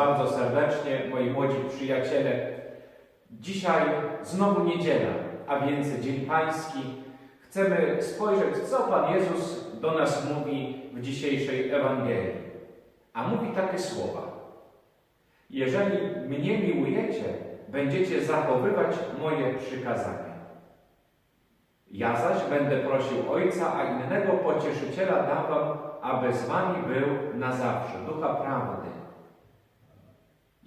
bardzo serdecznie, moi młodzi przyjaciele. Dzisiaj znowu niedziela, a więc Dzień Pański. Chcemy spojrzeć, co Pan Jezus do nas mówi w dzisiejszej Ewangelii. A mówi takie słowa. Jeżeli mnie miłujecie, będziecie zachowywać moje przykazania. Ja zaś będę prosił Ojca, a innego pocieszyciela dam wam, aby z wami był na zawsze, ducha prawdy.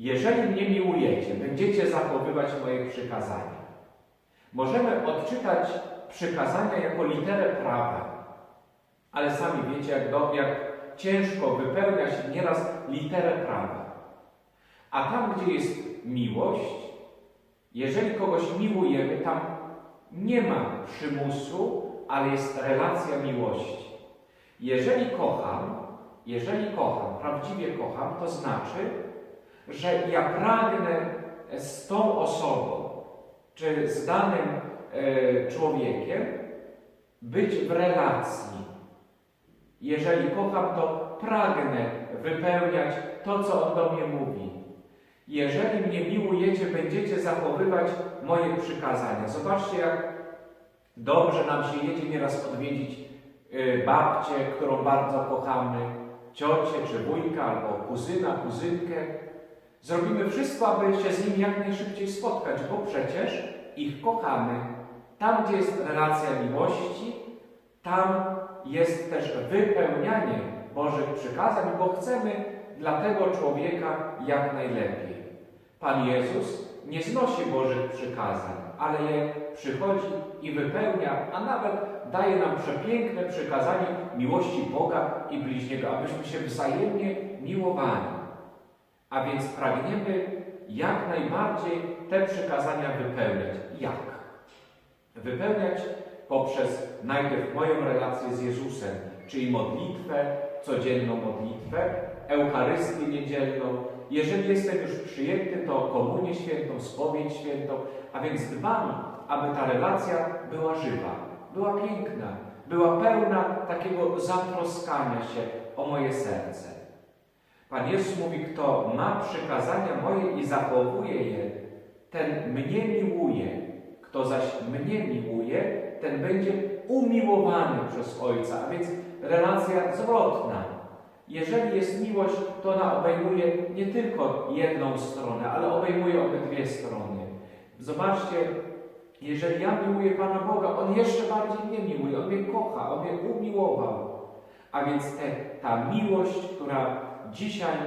Jeżeli mnie miłujecie, będziecie zachowywać moje przykazania. Możemy odczytać przykazania jako literę prawa, ale sami wiecie, jak, do, jak ciężko wypełnia się nieraz literę prawa. A tam, gdzie jest miłość, jeżeli kogoś miłujemy, tam nie ma przymusu, ale jest relacja miłości. Jeżeli kocham, jeżeli kocham, prawdziwie kocham, to znaczy, że ja pragnę z tą osobą, czy z danym e, człowiekiem być w relacji. Jeżeli kocham, to pragnę wypełniać to, co on do mnie mówi. Jeżeli mnie miłujecie, będziecie zachowywać moje przykazania. Zobaczcie, jak dobrze nam się jedzie nieraz odwiedzić y, babcię, którą bardzo kochamy, ciocię czy wujka, albo kuzyna, kuzynkę. Zrobimy wszystko, aby się z nimi jak najszybciej spotkać, bo przecież ich kochamy. Tam, gdzie jest relacja miłości, tam jest też wypełnianie Bożych przykazań, bo chcemy dla tego człowieka jak najlepiej. Pan Jezus nie znosi Bożych przykazań, ale je przychodzi i wypełnia, a nawet daje nam przepiękne przykazanie miłości Boga i bliźniego, abyśmy się wzajemnie miłowali. A więc pragniemy jak najbardziej te przykazania wypełniać. Jak? Wypełniać poprzez najpierw moją relację z Jezusem, czyli modlitwę, codzienną modlitwę, Eucharystię niedzielną. Jeżeli jestem już przyjęty, to komunię świętą, spowiedź świętą, a więc dbam, aby ta relacja była żywa, była piękna, była pełna takiego zatroskania się o moje serce. Pan Jezus mówi, kto ma przykazania moje i zachowuje je, ten mnie miłuje. Kto zaś mnie miłuje, ten będzie umiłowany przez Ojca, a więc relacja zwrotna. Jeżeli jest miłość, to ona obejmuje nie tylko jedną stronę, ale obejmuje obydwie strony. Zobaczcie, jeżeli ja miłuję Pana Boga, On jeszcze bardziej mnie miłuje, On mnie kocha, On mnie umiłował. A więc te, ta miłość, która dzisiaj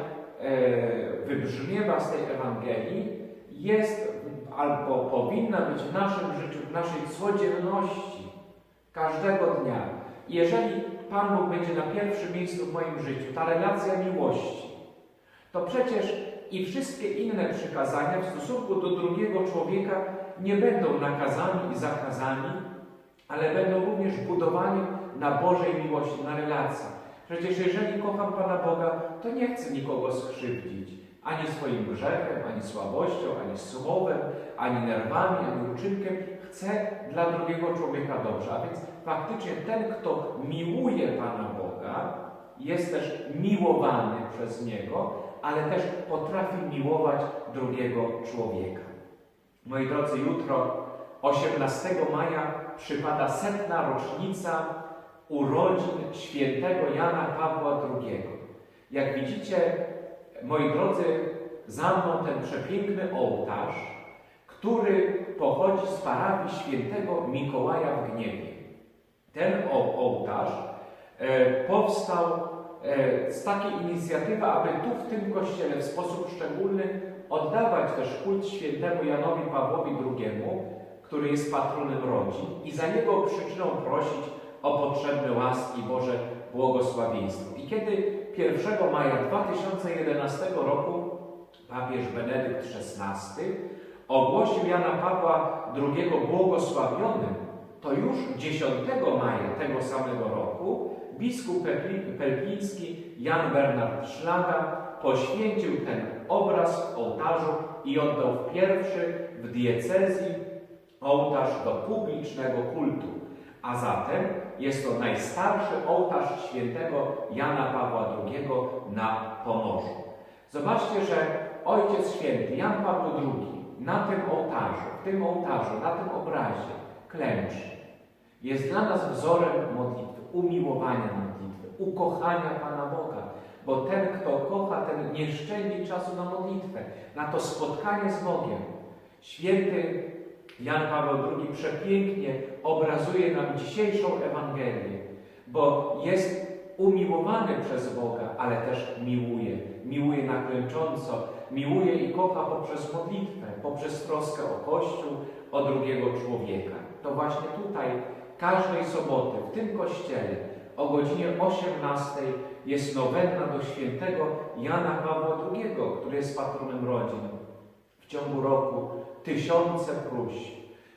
e, wybrzmiewa z tej Ewangelii, jest albo powinna być w naszym życiu, w naszej codzienności, każdego dnia. Jeżeli Pan Bóg będzie na pierwszym miejscu w moim życiu, ta relacja miłości, to przecież i wszystkie inne przykazania w stosunku do drugiego człowieka nie będą nakazami i zakazami, ale będą również budowaniem na Bożej miłości, na relacji. Przecież jeżeli kocham Pana Boga, to nie chcę nikogo skrzywdzić. Ani swoim grzechem, ani słabością, ani słowem, ani nerwami, ani uczynkiem. Chcę dla drugiego człowieka dobrze. A więc faktycznie ten, kto miłuje Pana Boga, jest też miłowany przez Niego, ale też potrafi miłować drugiego człowieka. Moi drodzy, jutro 18 maja przypada setna rocznica urodzin świętego Jana Pawła II. Jak widzicie, moi drodzy, za mną ten przepiękny ołtarz, który pochodzi z parafii świętego Mikołaja w Gniewie. Ten ołtarz e, powstał e, z takiej inicjatywy, aby tu w tym kościele w sposób szczególny oddawać też kult świętemu Janowi Pawłowi II, który jest patronem rodzin i za jego przyczyną prosić o potrzebne łaski Boże błogosławieństwo. I kiedy 1 maja 2011 roku papież Benedykt XVI ogłosił Jana Pawła II błogosławionym, to już 10 maja tego samego roku biskup pelpiński Jan Bernard Szlaga poświęcił ten obraz w ołtarzu i oddał pierwszy w diecezji ołtarz do publicznego kultu. A zatem jest to najstarszy ołtarz świętego Jana Pawła II na Pomorzu. Zobaczcie, że Ojciec Święty Jan Paweł II na tym ołtarzu, w tym ołtarzu, na tym obrazie klęczy. Jest dla nas wzorem modlitwy, umiłowania modlitwy, ukochania Pana Boga. Bo ten, kto kocha, ten nie szczędzi czasu na modlitwę, na to spotkanie z Bogiem. Święty Jan Paweł II przepięknie obrazuje nam dzisiejszą Ewangelię, bo jest umiłowany przez Boga, ale też miłuje. Miłuje naklęcząco, miłuje i kocha poprzez modlitwę, poprzez troskę o Kościół, o drugiego człowieka. To właśnie tutaj, każdej soboty, w tym kościele, o godzinie 18 jest nowenna do świętego Jana Pawła II, który jest patronem rodzin. W ciągu roku tysiące próśb,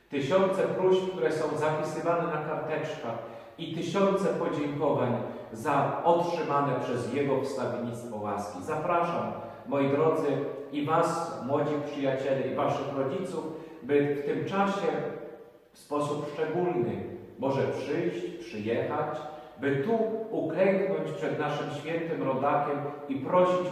tysiące próśb, które są zapisywane na karteczkach i tysiące podziękowań za otrzymane przez Jego wstawiennictwo łaski. Zapraszam, moi drodzy, i Was, młodzi przyjaciele, i Waszych rodziców, by w tym czasie w sposób szczególny może przyjść, przyjechać, by tu uklęknąć przed naszym świętym rodakiem i prosić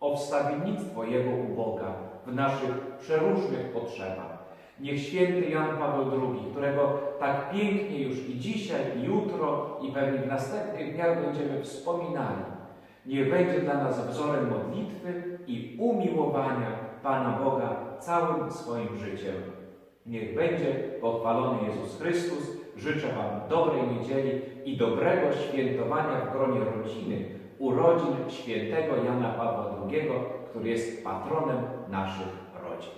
o wstawiennictwo Jego u Boga w naszych przeróżnych potrzebach. Niech święty Jan Paweł II, którego tak pięknie już i dzisiaj, i jutro, i pewnie w następnych dniach będziemy wspominali, niech będzie dla nas wzorem modlitwy i umiłowania Pana Boga całym swoim życiem. Niech będzie pochwalony Jezus Chrystus. Życzę Wam dobrej niedzieli i dobrego świętowania w gronie rodziny urodzin świętego Jana Pawła II, który jest patronem naszych rodzin.